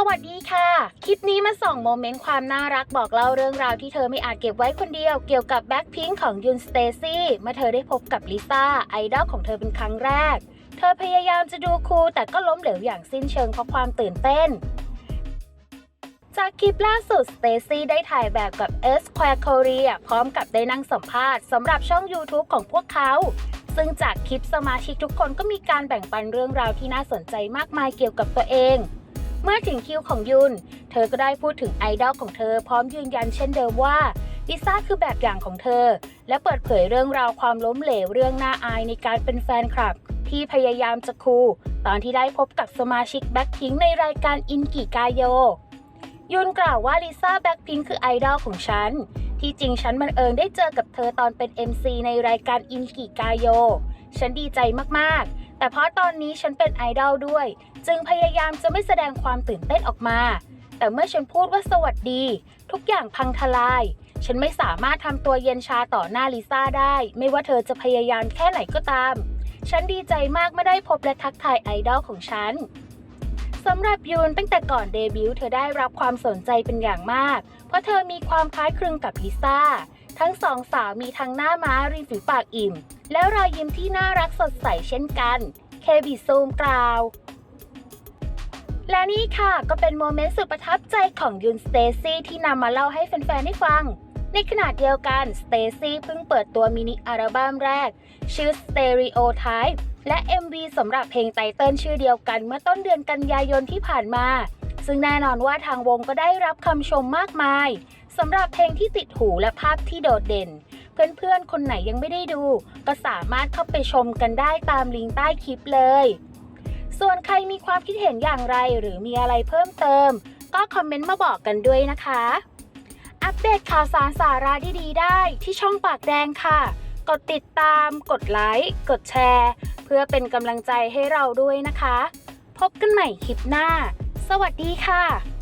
สวัสดีค่ะ คลิปนี้มาส่องโมเมนต์ความน่ารักบอกเล่าเรื่องราวที่เธอไม่อาจเก็บไว้คนเดียว เกี่ยวกับแบ็คพิงของยุนสเตซี่เมื่อเธอได้พบกับลิซ่าไอดอลของเธอเป็นครั้งแรก เธอพยายามจะดูคูลแต่ก็ล้มเหลวอย่างสิ้นเชิงเพราะความตื่นเต้น จากคลิปล่าสุดสเตซี่ได้ถ่ายแบบกับ S Square Korea พร้อมกับได้นั่งสัมภาษณ์สำหรับช่อง YouTube ของพวกเขาซึ่งจากคลิปสมาชิกทุกคนก็มีการแบ่งปันเรื่องราวที่น่าสนใจมากมายเกี่ยวกับตัวเอง เมื่อถึงคิวของยุน เธอก็ได้พูดถึงไอดอลของเธอพร้อมยืนยันเช่นเดิมว่าลิซ่าคือแบบอย่างของเธอ และเปิดเผยเรื่องราวความล้มเหลวเรื่องน่าอายในการเป็นแฟนคลับ ที่พยายามจะคูลตอนที่ได้พบกับสมาชิกแบ็คพิงในรายการอินกิกาโย ยุนกล่าวว่าลิซ่าแบ็คพิงคือไอดอลของฉัน ที่จริงฉันบังเอิญได้เจอกับเธอตอนเป็น MC ในรายการอินกิกาโย ฉันดีใจมากๆ แต่เพราะตอนนี้ฉันเป็นไอดอลด้วย จึงพยายามจะไม่แสดงความตื่นเต้นออกมา แต่เมื่อฉันพูดว่าสวัสดี ทุกอย่างพังทลาย ฉันไม่สามารถทำตัวเย็นชาต่อหน้าลิซ่าได้ ไม่ว่าเธอจะพยายามแค่ไหนก็ตาม ฉันดีใจมากเมื่อได้พบและทักทายไอดอลของฉันสำหรับยูนตั้งแต่ก่อนเดบิวต์เธอได้รับความสนใจเป็นอย่างมาก เพราะเธอมีความคล้ายคลึงกับลิซ่า ทั้งสองสาวมีทั้งหน้าม้าริมฝีปากอิ่ม แล้วรอยยิ้มที่น่ารักสดใสเช่นกัน เคบิซูมกล่าว และนี่ค่ะก็เป็นโมเมนต์สุดประทับใจของยุนสเตซี่ที่นำมาเล่าให้แฟนๆได้ฟัง ในขณะเดียวกันสเตซี่เพิ่งเปิดตัวมินิอัลบั้มแรก ชื่อ Stereotype และ MV สำหรับเพลงไตเติ้ลชื่อเดียวกันเมื่อต้นเดือนกันยายนที่ผ่านมา ซึ่งแน่นอนว่าทางวงก็ได้รับคำชมมากมายสำหรับเพลงที่ติดหูและภาพที่โดดเด่น เพื่อนๆ คนไหนยังไม่ได้ดู ก็สามารถเข้าไปชมกันได้ตามลิงก์ใต้คลิปเลย ส่วนใครมีความคิดเห็นอย่างไรหรือมีอะไรเพิ่มเติม ก็คอมเมนต์มาบอกกันด้วยนะคะ อัปเดตข่าวสารสาระดีๆ ได้ที่ช่องปากแดงค่ะ กดติดตาม กดไลค์ กดแชร์ เพื่อเป็นกำลังใจให้เราด้วยนะคะ พบกันใหม่คลิปหน้า สวัสดีค่ะ